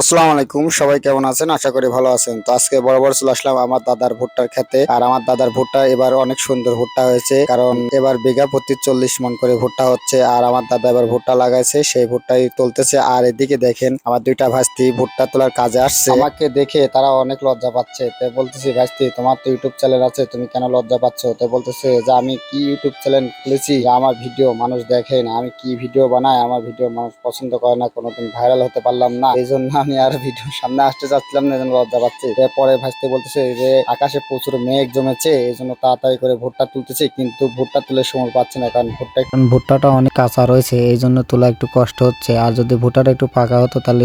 আসসালামু আলাইকুম, সবাই কেমন আছেন? আশা করি ভালো আছেন। তো আজকে বরাবর চলে আসলাম আমার দাদার ভুট্টার খেতে। আর আমার দাদার ভুট্টা এবার অনেক সুন্দর ভুট্টা হয়েছে। কারণ এবার বিঘা প্রতি চল্লিশ মন করে ভুট্টা হচ্ছে। আর আমার দাদা এবার ভুট্টা লাগাইছে, সেই ভুট্টাই তুলতেছে। আর এদিকে দেখেন, আমার দুইটা ভাস্তি ভুট্টা তোলার কাজে আসছে। আমাকে দেখে তারা অনেক লজ্জা পাচ্ছে। তো বলতেছি ভাস্তি তোমার তো ইউটিউব চ্যানেল আছে, তুমি কেন লজ্জা পাচ্ছ? তো বলতেছে যে, আমি কি ইউটিউব চ্যানেল খুলেছি আমার ভিডিও মানুষ দেখে না। আমি কি ভিডিও বানাই, আমার ভিডিও মানুষ পছন্দ করে না, কোনোদিন ভাইরাল হতে পারলাম না। এই জন্য আমি আর ভিডিও সামনে আসতে চাচ্ছিলাম না জন্য লজ্জা পাচ্ছি। এরপরে ভাসতে বলতেছে যে আকাশে প্রচুর মেঘ জমেছে এই জন্য তাড়াতাড়ি করে ভুট্টা তুলতেছে কিন্তু ভুট্টা তুলে সময় পাচ্ছে না কারণ ভুট্টা কারণ ভুট্টাটা অনেক কাঁচা রয়েছে এই জন্য তোলা একটু কষ্ট হচ্ছে। আর যদি ভুট্টাটা একটু পাকা হতো তাহলে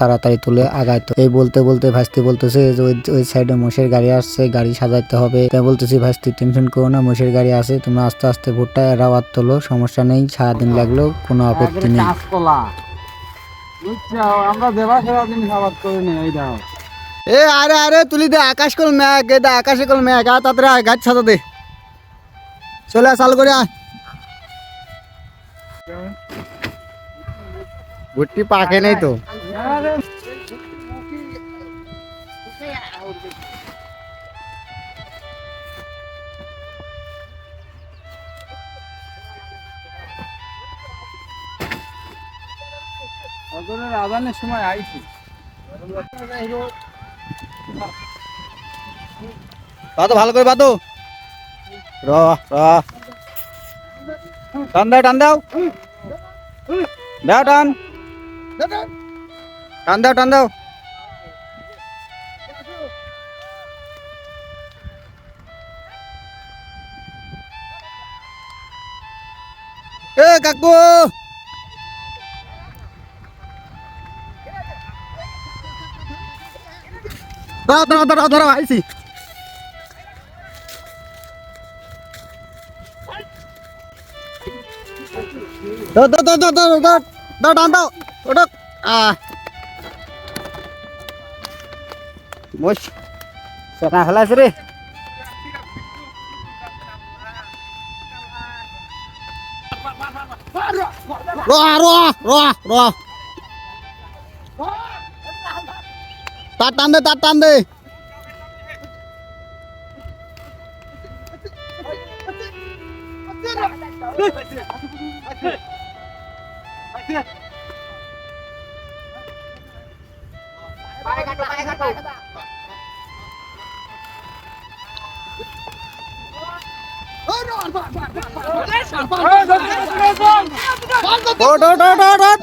তাড়াতাড়ি তুলে আগাইতো। এই বলতে বলতে ভাসতে বলতেছে যে ওই ওই সাইডে মোষের গাড়ি আসছে গাড়ি সাজাইতে হবে। তাই বলতেছি ভাস্তি টেনশন করো না মোষের গাড়ি আছে তুমি আস্তে আস্তে ভুট্টা এরাও আর তোলো সমস্যা নেই সারাদিন লাগলেও কোনো আপত্তি নেই। আমরা দেবা সেবা জিনিস আবাদ করি নি এই দাও এ আরে আরে তুলি দে আকাশ কল মেঘ এ দে আকাশে কল মেঘ আ আয়, গাছ সাজা দে। চলে চালু করে আয়। ভুট্টি পাকে নেই তো। অজরের আজানের সময় আইছি। বাতো ভালো করে বাতো র র টান দাও টান দাও। দাও, টান। টান দাও টান দাও। এ, কাকু! দাও দাও দাও ধরো, আইছি। দাও দাও দাও দাও দাও দাও টান দাও ওটা আ। মোশ সেটা ফেলাইছে রে। র র র র তার টান দে তার টান দে। ওট ওট ওট ওট ওট